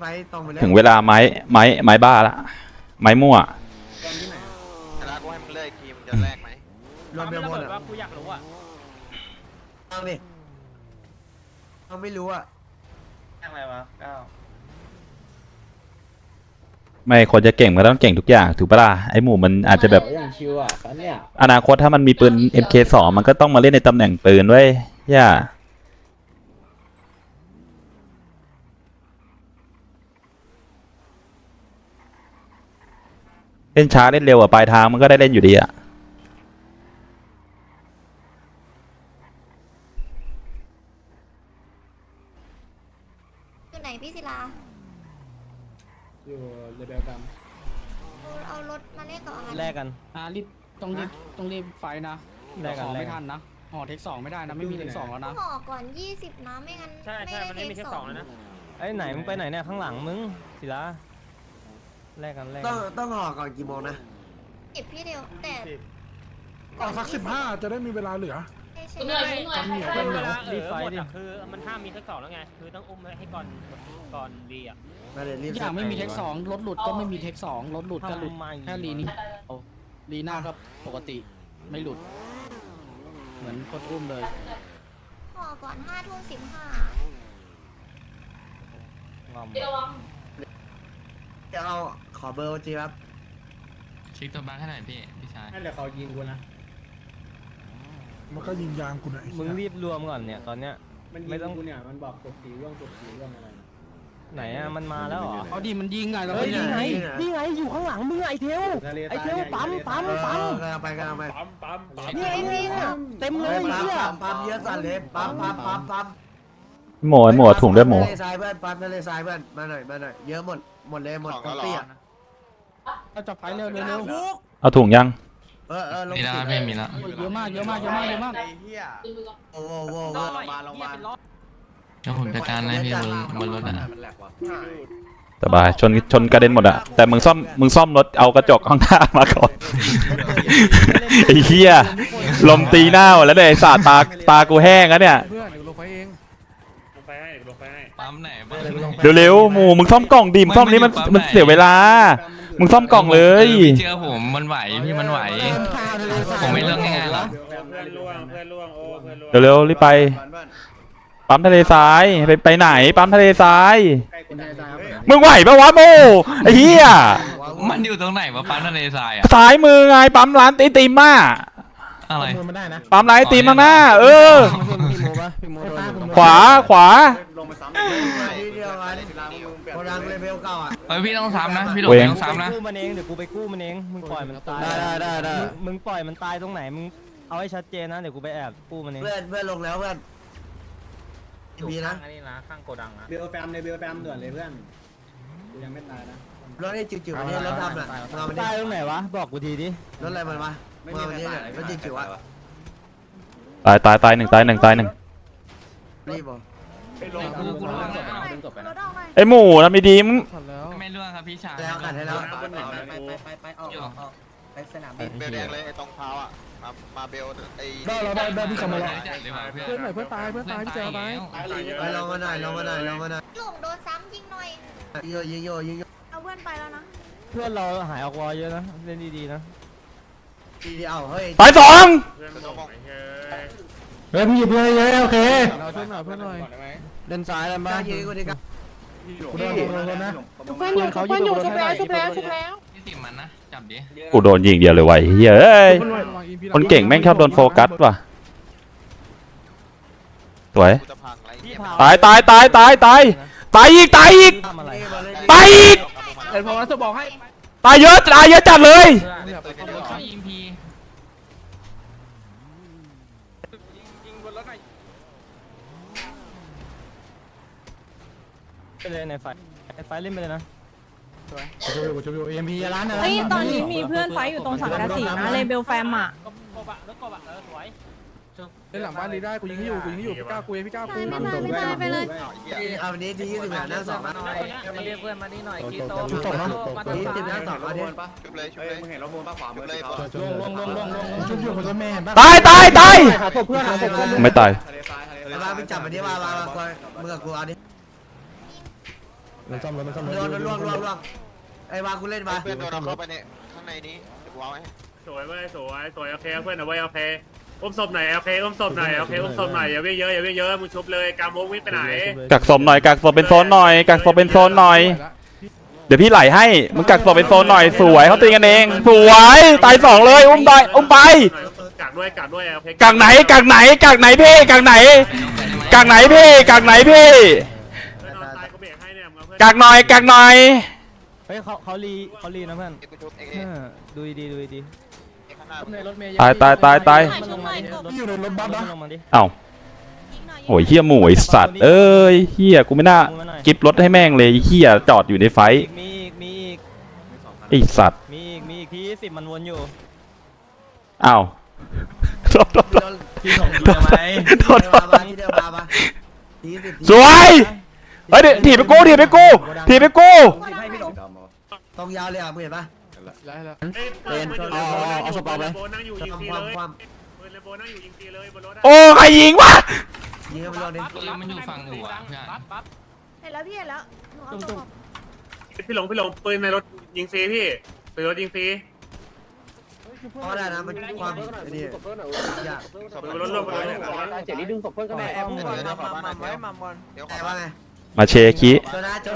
ไฟตรงไปเลยถึงเวลาไม้ไม้ไม้บ้าละไม้มั่วแล้วกูให้มึงเลิกคีมึงจะแลกไหมรวมเบลบนว่าอะกูอยากรู้อะเอาดิเขาไม่รู้อะอะไรวะเก้าไม่คนจะเก่งมันก็ต้องเก่งทุกอย่างถูกปะล่ะไอ้หมูมันอาจจะแบบอย่างชิวอะคันเนี่ยอนาคตถ้ามันมีปืน MK2 มันก็ต้องมาเล่นในตำแหน่งปืนไว้ยย่า เล่นช้าเล่นเร็วอะปลายทางมันก็ได้เล่นอยู่ดีอะอยู่ไหนพี่ศิลาอยู่เลเวลกันเอารถมาเล่นกับอาหารแลกกันอ่ารีบต้องรีบต้องรีบไฟนะแลกกันขอแลกไม่กันทันนะห่อเทคสองไม่ได้นะ ไม่มีเทคสองแล้วนะ ห่อก่อน 20นะไม่งั้นใช่ใช่มันไม่มีแค่สองแล้วนะ ไอ้ไหนมึงไปไหนเนี่ยข้างหลังมึงศิลา แลกกันแลกต้กัองนต้องห่อก่อนกี่โมงนะเก็บพี่เดียวแต่ออกสักสิบห้าจะได้มีเวลาเหลือใช่ใช่เหนื่อยเหนื่อยใช่เวลาเออหมดอะคือมันห้ามมีแค่สองแล้วไง คือต้องอุ้มไว้ให้ก่อนก่อนรีอะมาเดี๋ยวรีบอย่างไม่มีเทคสองรถหลุดก็ไม่มีเทคสองรถหลุดก็หลุดทำไมแค่รีนี้เอารีหน้าก็ปกติไม่หลุด เหมือนคนอุ้มเลย ห่อก่อน5ทุ่ม15งอม จะเอาขอเบอร์จีครับเช็คตัวบัคให้หน่อยพี่พี่ชายนั่นแหละเขายิงกูนะ มันก็ยิงยางกูหน่อยมึงรีบรวมก่อนเนี่ยตอนเนี้ย มันไม่ยิงต้องกูเนี่ย มันบอกกดสีร่วงกดสีร่วงอะไรไหนอะมันมาแล้วเหรอเอาดิมันยิงไงเราเฮ้ก็ยยิงไงนี่ไงอยู่ข้างหลังมึงไอ้เทวไอ้เทวปั๊มปั๊มเออเออกำลังไปกำลังไปเนี่ยไอ้นี่เนี่ยเต็มเลยปั๊มเนี่ยปั๊มปั๊มเยอะสัตว์เลยปั๊มปั๊มปั๊มปั๊ม หมูไอ้หมูเอาถุงด้วยหมูทะเลทรายเพื่อนปั๊มทะเลทรายเพื่อนมาหน่อยมาหน่อยเยอะหมดหมดเลยหมดของทั้แล้วงเหรอ เตี้ยเราจับไฟเร็วเร็วเร็วเอาถุงยัง เออเออลงมีแล้วสิพี่มีแล้วเยอะมากเยอะมากเยอะมากเยอะมาก โอ้โหโอ้โหรโอ้อโหดมาลงมาเป็นรอดเดี๋ยวผมจัดการให้พี่บนบนรถอะสบายชนชนกระเด็นหมดอะแต่มึงซ่อมมึงซ่อมรถเอากระจกข้างหน้ามาก่อน ไอ้เหี้ยลมตีหน้าหมดแล้วเนี่ยไอ้สาดตาตากูแห้งแล้วเนี่ย เพื่อนเดี๋ยวลงไปเองปั๊มไหนบ้างเร็วๆหมูมึงซ่อมกล่องดิมซ่อมนี้มันมันเสียเวลา มึงซ่อมกล่องเลย เชื่อผมมันไหวพี่มันไหว ผมไม่เลือกง่ายๆหรอกเร็วๆรีบไป ปั๊มทะเลทรายไปไปไหน ปั๊มทะเลทราย มึงไหวปะวะโมไอ้เหี้ยมันอยู่ตรงไหนวะปั๊มทะเลทรายอะซ้ายมือไงปั๊มร้านไอติมอะ อะไรปั๊มร้านไอติมข้างหน้า เออขวาขวามาทีเดียวกันโกดังเลเวลเก้าอะเฮ้ยพี่ต้องซ้ำนะ พี่หลงเว้ง ต้องซ้ำนะ กู้มันเองเดี๋ยวกูไปกู้มันเองมึงปล่อยมันตายได้ได้ได้ได้มึงมึงปล่อยมันตายตรงไหนมึงเอาให้ชัดเจนนะเดี๋ยวกูไปแอบกู้มันเองเพื่อนเพื่อนลงแล้วเพื่อนมีนะอันนี้นะข้างโกดังนะเบลแฟมในเบลแฟมด่วนเลยเพื่อนกูยังไม่ตายนะรถไอ้จิ๋วๆอันนี้รถดำอะมาวันตายนี้ตรงไหนวะบอกกูทีดิรถอะไรมันวะ มาวันนี้เนี่ยรถจิ๋วๆอะตายตายตายหนึ่งตายหนึ่งตายหนึ่งรีบบอกรถออกหน่อยไอหมูทำไม่ดีมึงไม่ร่วงครับพี่ชายแล้วขัดให้แล้วเบลแดงเลยไอ้ตรงเท้าอะมามาเบลไอ้ได้แล้วได้ได้พี่ขับมาแล้วจัดเลยว่ะเพื่อนเพื่อนหน่อยเพื่อนตายเพื่อนตายพี่เจอตายไปลงมาหน่อยลงมาหน่อยลงมาหน่อยหลงโดนซ้ำยิงหน่อยยิงโยยิงโยยิงโยเอาเพื่อนไปแล้วนะเพื่อนเราหายออกวอเยอะนะเล่นดีๆนะ ทีเดียวเฮ้ยตายสองจะต้องมองเฮ้ยมึงหยิบเลยเลยโอเคเราเพื่อนหน่อยเพื่อนหน่อยเดินซ้ายแล้วมาบ้างยิงกูดีกันกูโดนโดนโดนนะเพื่อนอยู่เพื่อนอยู่ชุบแล้วชุบแล้วพี่สิมันนะจับดิกูโดนยิงเดียวเลยว่ะไอ้เฮ้ยเอ้ยคนเก่งแม่งชอบโดนโฟกัสว่ะสวยกูจะพังไรพี่เงี้ยพาตายตายตายตายตายตายอีกตายอีกทำอะไรตายอีกเอ็นพอแล้วจะบอกให้ตายเยอะตายเยอะจัดเลย เข้า EMP ไปเลยในไฟในไฟเล่นไปเลยนะชุบอยู่ชุบอยู่เอ็มพีร้านนะเฮ้ยตอนนี้มีเพื่อนไฟท์อยู่ตรงสังกะสีนะเลเบลแฟมอะกบะรถกบะเออสวยเล่นหลังบ้านดีได้กูยิงให้อยู่กูยิงให้อยู่พี่ก้าวกูเองพี่ก้าวกูไม่ตายไม่ตายไปเลยเอาวันนี้ทียี่สิบแบบนั่งสองนะมาเรียกเพื่อนมานี่หน่อยกีโตชุบตกนะทียี่สิบนั่งสองมาดิชุบเลยชุบเลยมึงเห็นรถมูลป้าขวามือเลยลงลงลงลงลงชุบอยู่คนตัวแม่บ้างตายตายตายหาศพเพื่อนหาศพเพื่อนไม่ตายมาไปจับมันดิมามามามึงกับกูเอาดิ มันซ่อมรถมันซ่อมรถโดนล่วงล่วงล่วงไอ้วางกูเล่นมาเพื่อนโดนเอาเข้าไปในข้างในนี้เดี๋ยวกูเอาไว้ให้สวยเว้ยสวยสวยโอเคเพื่อนเอาไว้โอเคอุ้มศพหน่อยโอเคอุ้มศพหน่อยโอเคอุ้มศพหน่อยอย่าวิ่งเยอะอย่าวิ่งเยอะมึงชุบเลยกามงวิ่งไปไหนกักศพหน่อยกักศพเป็นโซนหน่อยกักศพเป็นโซนหน่อย เดี๋ยวพี่ไหลให้มึงกักศพเป็นโซนหน่อยสวยเขาตีกันเอง สวยตายสองเลยอุ้มได้อุ้มไปกักด้วยกักด้วยโอเคกักไหนกักไหนกักไหนพี่กักไหนกักไหนพี่กักไหนพี่ ให้เนี่ยมึงเอาเพื่อนกักหน่อยกักหน่อยเฮ้ยเขาเขารีเขารีนะเพื่อนเอ็กซ์ชุบเอ็กซ์เออดูดีๆดูดีเอ็กซ์ข้างหน้าในรถเมย์ตายตายตายตายๆมันลงมาดิรถอยู่ในรถบัสนะ ลงมาดิ เอ้าโอ้ยเฮียหมูไอสัตว์เอ้ยเฮียกูไม่น่ากิฟรถให้แม่งเลยเฮียจอดอยู่ในไฟอีกมีอีกมีอีกไอสัตว์มีอีกมีอีกที่สิบมันวนอยู่อ้าวโทษโทษโทษ ที่ส่งทำไมโทษโทษมาที่เดิมมามาทีสิบสวย เฮ้ยเดี๋ยวถีบไปกูถีบไปกูถีบไปกูตรงยาวเลยอะมึงเห็นปะแล้วแล้วเอ้ยปืนปืนเลโบนั่งอยู่ปืนเลโบนั่งอยู่ยิงทำทีความเลยความปืนเลโบนั่งอยู่ยิงทีเลยบนรถอะโอ้ใครยิงวะยิงให้มันลงดิปืนมันอยู่ฝั่งหัวเพื่อนเห็นแล้วพี่เห็นแล้วหนูเอาตัวพี่หลงพี่หลงปืนในรถยิงฟรีพี่ปืนรถยิงฟรีเพราะได้นะมันความไอ้นี่ยากปืนรถร่วมกันเลยเจ็ดนี้ดึงศพเพื่อนก็ได้เดี๋ยวเดี๋ยวขอบ้านหน่อยเดี๋ยวเดี๋ยวขอแต่บ้าว่านไง มาเชคิโซน่าเจอ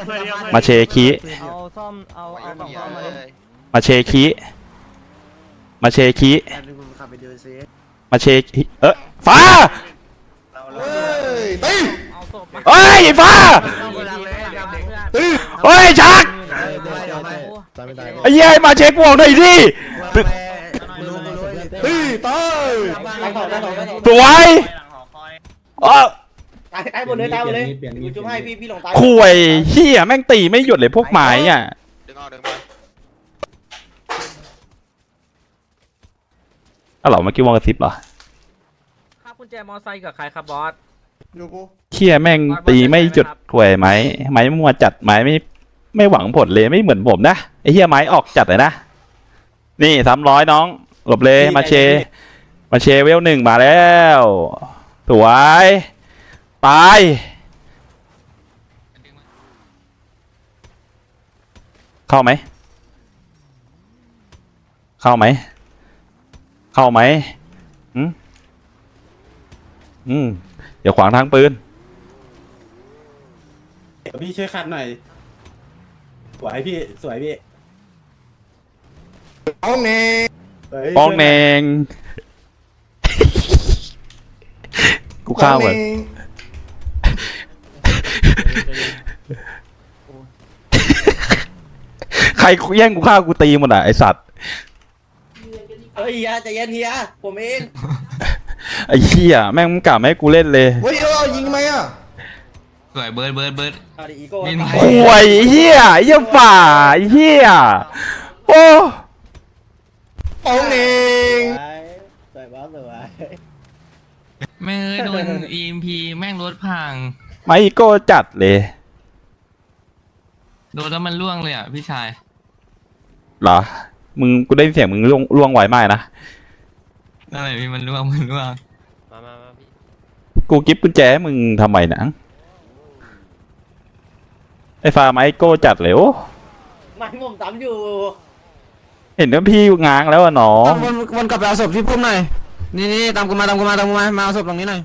มาเชคิ เอาซ่อม เอาไว้เอากล่องเหี้ยซ่อมมาดิเลยมาเชคิ มาเชคิ แอบนึงมึงขับไปดูซิมาเชคิเออฟ้าเอาศพมาเฮ้ยฟ้าต้องกำลังเลยดำเด็กเฮ้ยชักเดี๋ยวเดี๋ยวไป ตายไม่ตายไอ้เหี้ยมาเช็คบวกหน่อยดิกูรู้กูรู้เฮ้ยตาย สวยเออ ตายตายหมดเลยตายหมดเลยกูจุ๊บให้พี่พี่ลงตายข่วยเหี้ยแม่งตีไม่หยุดเลยพวกไม้อะดึงเอาดึงมาอ้าวเหรอเมื่อกี้วงกระซิบเหรอครับกุญแจมอไซค์กับใครครับบอสเหี้ยแม่งตีไม่หยุดข่วยไม้ไม้มัวจัดไม้ไม่ไม่หวังผลเลยไม่เหมือนผมนะไอ้เหี้ยไม้ออกจัดเลยนะนี่สามร้อยน้องหลบเลยมาเช มาเชเวลหนึ่งมาแล้วสวย ตายเข้าไหม เข้าไหม เข้าไหมอืมอืมเดี๋ยวขวางทางปืนพี่ช่วยขัดหน่อย สวยพี่ สวยพี่ป้องเนงกูข้าวเหมือน ใครแย่งกูข้าวกูตีหมดอะไอสัตว์เฮ้ยเฮียใจเย็นเฮียผมเองไอเหี้ยแม่งมึงกล่าไม่ให้กูเล่นเลยเฮ้ยเออยิงไหมอะสวยเบิร์ดเบิร์ดเบิร์ด เอาดิอีโก้นี่ห่วยไอ้เหี้ยไอ้เหี้ยฝ่าไอ้เหี้ยโอ้ป้องเองสวยบ้าสวย แม่งเอ้ยโดน EMP แม่งรถพัง ไมโก้จัดเลย โดนแล้วมันล่วงเลยอะพี่ชาย เหรอ มึงกูได้ยินเสียงมึงล่วงล่วงไวมากนะ นั่นแหละพี่มันล่วงมันล่วงมามามาพี่กูกิฟกุญแจให้มึงทำไมนะไอ้ฟ้าไมโก้จัดเลยโอ้ไม่ผมตามอยู่ เห็นว่าพี่ง้างแล้วอะน้องวนวนกลับไปเอาศพที่พุ่มหน่อย นี่นี่ตามกูมาตามกูมาตามกูมา มาเอาศพตรงนี้หน่อย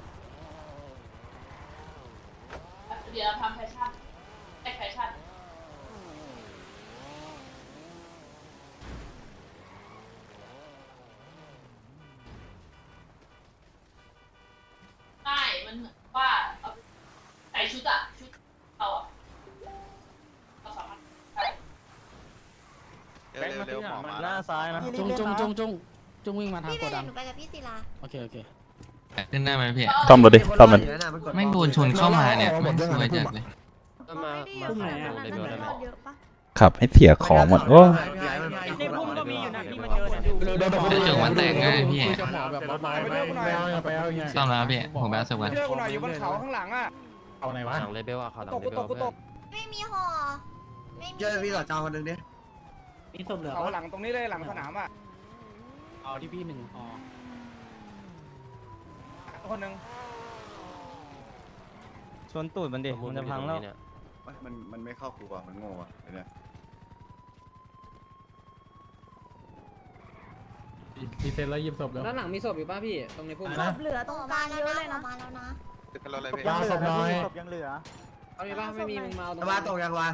เดี๋ยวทำแฟชั่นแฟชั่นใช่มันเหมือนว่าเอาใส่ชุดอะชุดเอาอะเราสามารถใส่ เร็วเร็วเร็วหม อมาหน้าซ้ายนะจงจงจงจงจงวิ่งมาทางพี่โกเดดันงหนูไปกับพี่ศิลาโอเคโอเคขึ้นได้ไหมพี่ซ่อมรถดิซ่อมมันแม่งโดนชนเข้ามาเนี่ยแม่งซวยจัดเลยมาพุ่มไหนอะเลเวลได้เยอะปะขับให้เสียของหมดโอ้ในพุ่มก็มีอยู่นะที่มันเจอเนี่ยอยู่เดี๋ยวเดี๋ยวเดี๋ยวจงมันแตกง่ายพี่จะหมอแบบรถไม้ไม่เอาไปเอาอย่างเงี้ยซ่อมแล้วพี่ผมไปเอาศพกันเชื่อกูหน่อยอยู่บนเขาข้างหลังอะเอาไหนวะหลังเลเบลอะเขาหลังตกเลกูเบตลกกูตกไม่มีห่อไม่มีเจอพี่ต่อจอคนหนึ่งดิ มีศพเหลือเขาหลังตรงนี้เลยหลังสนามอะเอาที่พี่หนึ่งพอคนหนึ่งชนตูดมันดิ มันจะพังแล้ว มันมันไม่เข้ากูอะมันโง่อะไอ้เนี่ยดีเซนแล้วยิบศพแล้ว ด้านหลังมีศพอยู่ป่ะพี่ ตรงในพุ่มนะเหลือตรงกลางเยอะเลยนะขึ้นรถเลยพี่ยาวศพน้อยเอามีป่ะไม่มีมึงมาเอาตรแต่งว่าตกยังวะ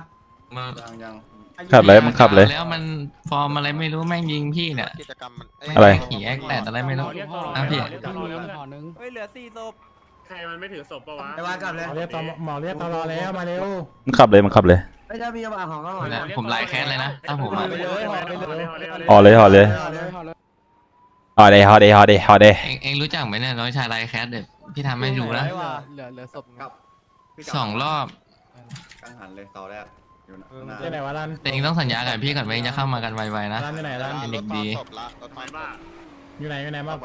มายังยังขับเลยมึงขับเลย แล้วมันฟอร์มอะไรไม่รู้แม่งยิงพี่เนี่ย กิจกรรมมันอะไรขี่แอคแตดอะไรไม่รู้เรียกก่อนอะพี่เรียกก่อนมีเรียกก่อนห่อนึงใครมันไม่ถือศพปะวะแต่ว่ากลับเลยเรียกตอหมอเรียกตลอแล้วมาเร็วมึงขับเลยมึงขับเลยไม่ใช่มีมาของก็หอแล้วผมไลน์แคสเลยนะถ้าผมห่อะไปเลยห่อไปเลยห่อเลยห่อเลยห่อเลยห่อเลยห่อเดห่อเดห่อเดห่อเดเองเองรู้จักไหมเนี่ยน้อยชายไลน์แคสเด็ดพี่ทำให้ดูนะเหลือเหลือเหลือศพกับสองรอบกังหันเลยเสาแรก อยู่หน้าที่ไหนวะรันแต่เองต้องสัญญากับพี่ก่อนว่าเองจะเข้ามากันไวๆนะ ร้านอยู่ไหนร้านเป็นเด็กดีศพละรถไฟบ้าอยู่ไหนอยู่ไหนมา